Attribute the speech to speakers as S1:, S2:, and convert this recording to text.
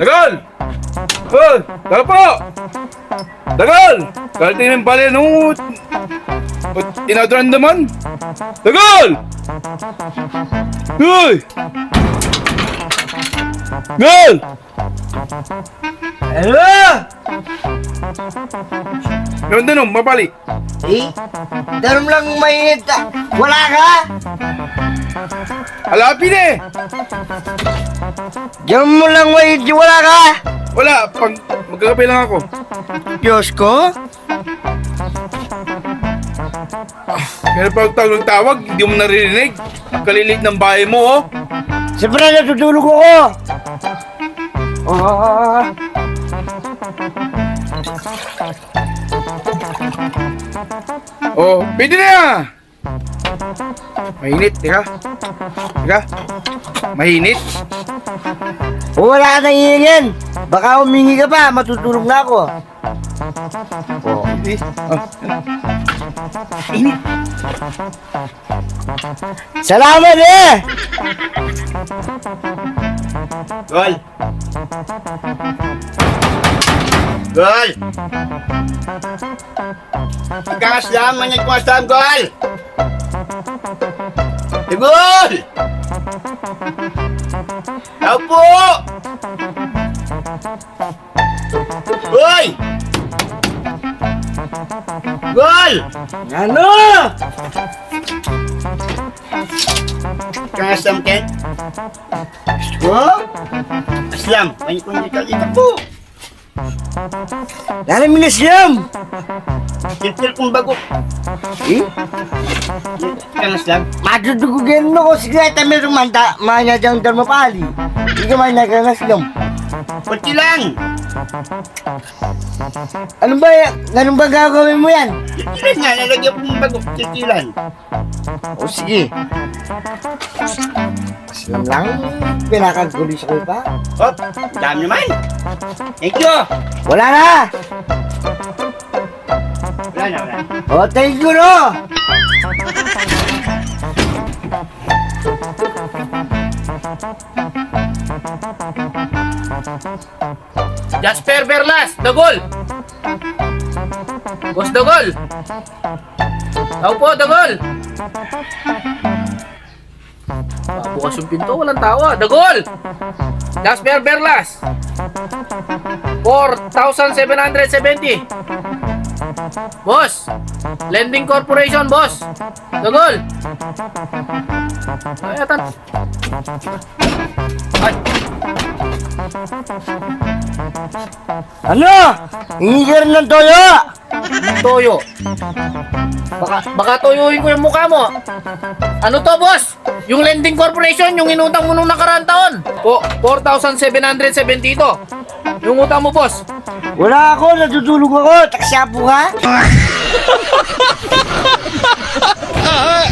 S1: Dagal! Oh, dagal po! Dagal! Kaltinin pala nung... Inadran naman! Dagal! Uy! Gal!
S2: Ano?
S1: Meron din nung, mapali.
S2: Eh, darum lang mainit. Wala ka?
S1: Alapin eh!
S2: Diyan mo lang mainit. Wala ka?
S1: Wala, pag magkakape lang ako.
S2: Diyos ko?
S1: Kaya pag tawag ng tawag, hindi mo naririnig. Ang kalilit ng bahay mo, oh.
S2: Siyempre natutulog ako. Ah,
S1: Oh, pwede na yan! Mainit, teka. Teka. Mainit.
S2: wala ka nang hihingin. Baka humingi ka pa, matutulog na ako.
S1: Oh, hindi. Oh. Init.
S2: Salamat eh!
S3: Gol! Gol! Ikangas lang, manyag ko asam, gol! Eh, Gol! Tao po! Uy! Gol!
S2: Ano?
S3: Ikangas lang, Ken? Oh? Aslam, manyag ko dito dito po!
S2: Lalo minaslam!
S3: Tiltil kong bago.
S2: Eh?
S3: Ikangas lang.
S2: Matutugugin mo ko sigreta merong manta, manya diyang darmapali. Hindi ka man nagkangaslam.
S3: Kunti lang.
S2: Ano ba yan? Ganun ba gagawin mo yan?
S3: Tiltilan nga, nalagyan kong bago. Tiltilan.
S2: O sige. Slam lang, pinakaguli sa pa.
S3: Hop, dami naman. Thank you.
S2: Wala na!
S3: Wala na, wala.
S2: O, thank you no!
S4: Jasper Berlas, Dagol! Boss Dagol! Tao po, Dagol! Bukas yung pinto, walang tawa. Dagol! Jasper Berlas! 4,770. Boss! Lending Corporation, boss! Dagol! Ay, atan. Ay,
S2: Ano? Rin ng toyo!
S4: Toyo. Baka, baka toyoin ko yung mukha mo. Ano to, boss? Yung lending corporation, yung inutang mo nung nakaraan taon. Po, 4,770 ito. Yung utang mo, boss.
S2: Wala ako, natutulog ako. Taksyapo ka?